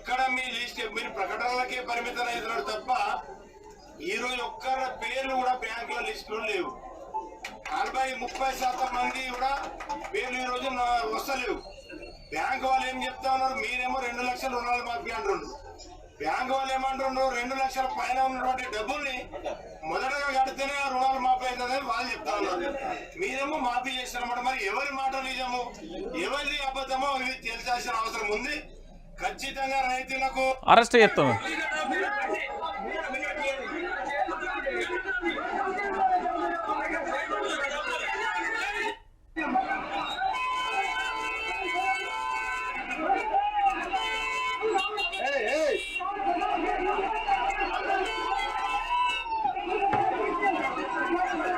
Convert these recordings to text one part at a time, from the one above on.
List మీరు ప్రకటనలకే పరిమితం అవుతున్నాడు తప్ప ఈరోజు రోజు ఒక్కరి పేర్లు కూడా బ్యాంకుల లిస్టులో లేవు. నలభై ముప్పై శాతం మంది కూడా పేర్లు ఈరోజు వస్తలేవు. బ్యాంక్ వాళ్ళు ఏం చెప్తా ఉన్నారు? మీరేమో రెండు లక్షల రుణాలు మాఫీ అంటున్నారు. బ్యాంక్ వాళ్ళు ఏమంటున్నారు? రెండు లక్షల పైన ఉన్నటువంటి డబ్బుల్ని మొదటగా కడితేనే ఆ రుణాలు మాఫీ అవుతుందని వాళ్ళు చెప్తా ఉన్నారు. మీరేమో మాఫీ చేస్తారన్నమాట మరి ఎవరి మాట నిజము? ఎవరిది అబద్ధమో ఇది తెలిసాల్సిన అవసరం ఉంది. ఖచ్చితంగా రైతులకు అరెస్ట్ చేస్తాం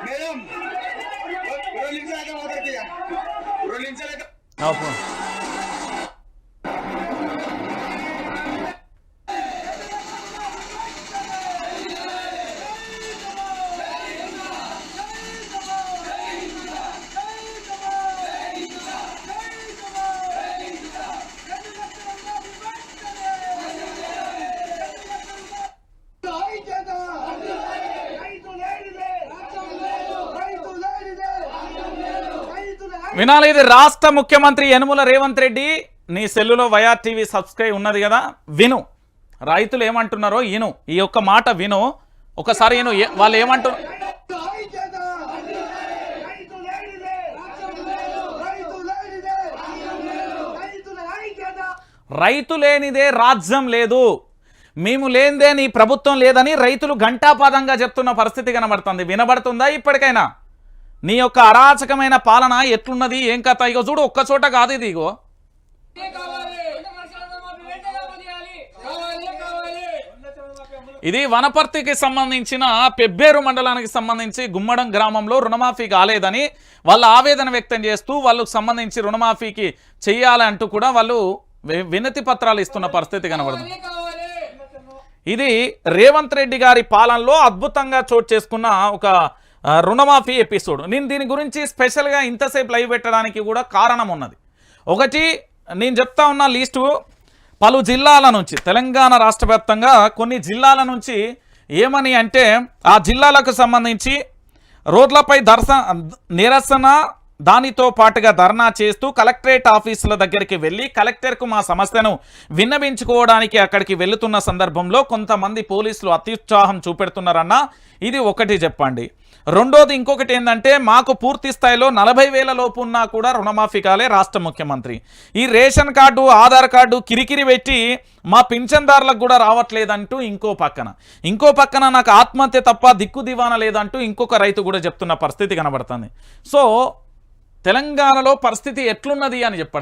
మేడం రెండు నిమిషాలు మాట్లాడుతుంది రెండు వినాలి ఇది రాష్ట్ర ముఖ్యమంత్రి యనుమల రేవంత్ రెడ్డి. నీ సెల్లులో వైఆర్ టీవీ సబ్స్క్రైబ్ ఉన్నది కదా విను. రైతులు ఏమంటున్నారో విను ఈ యొక్క మాట విను. ఒకసారి ఈను వాళ్ళు ఏమంటున్నారు రైతు లేనిదే రాజ్యం లేదు. మేము లేనిదే నీ ప్రభుత్వం లేదని రైతులు ఘంటాపాదంగా చెప్తున్న పరిస్థితి కనబడుతుంది. వినబడుతుందా ఇప్పటికైనా? నీ యొక్క అరాచకమైన పాలన ఎట్లున్నది? ఏం కథ? ఇగో చూడు ఒక్క చోట కాదు ఇది ఇగో. ఇది వనపర్తికి సంబంధించిన పెబ్బేరు మండలానికి సంబంధించి గుమ్మడం గ్రామంలో రుణమాఫీ కాలేదని వాళ్ళ ఆవేదన వ్యక్తం చేస్తూ వాళ్ళకు సంబంధించి రుణమాఫీకి చెయ్యాలంటూ కూడా వాళ్ళు వినతి పత్రాలు ఇస్తున్న పరిస్థితి కనబడుతుంది. ఇది రేవంత్ రెడ్డి గారి పాలనలో అద్భుతంగా చోటు చేసుకున్న ఒక రుణమాఫీ ఎపిసోడ్. నేను దీని గురించి స్పెషల్గా ఇంతసేపు లైవ్ పెట్టడానికి కూడా కారణం ఉన్నది ఒకటి నేను చెప్తా ఉన్న లిస్టు పలు జిల్లాల నుంచి తెలంగాణ రాష్ట్ర వ్యాప్తంగా కొన్ని జిల్లాల నుంచి ఏమని అంటే ఆ జిల్లాలకు సంబంధించి రోడ్లపై దర్శ నిరసన దానితో పాటుగా ధర్నా చేస్తూ కలెక్టరేట్ ఆఫీసుల దగ్గరికి వెళ్ళి కలెక్టర్కు మా సమస్యను విన్నవించుకోవడానికి అక్కడికి వెళుతున్న సందర్భంలో కొంతమంది పోలీసులు అత్యుత్సాహం చూపెడుతున్నారన్న ఇది ఒకటి చెప్పండి. రెండోది ఇంకొకటి ఏంటంటే మాకు పూర్తి స్థాయిలో నలభై వేల లోపు ఉన్నా కూడా రుణమాఫీ కాలే రాష్ట్ర ముఖ్యమంత్రి. ఈ రేషన్ కార్డు ఆధార్ కార్డు కిరికిరి పెట్టి మా పింఛన్దారులకు కూడా రావట్లేదంటూ ఇంకో పక్కన. ఇంకో పక్కన నాకు ఆత్మహత్య తప్ప దిక్కు దివాన లేదంటూ ఇంకొక రైతు కూడా చెప్తున్న పరిస్థితి కనబడుతుంది. సో తెలంగాణలో పరిస్థితి ఎట్లున్నది అని చెప్పడం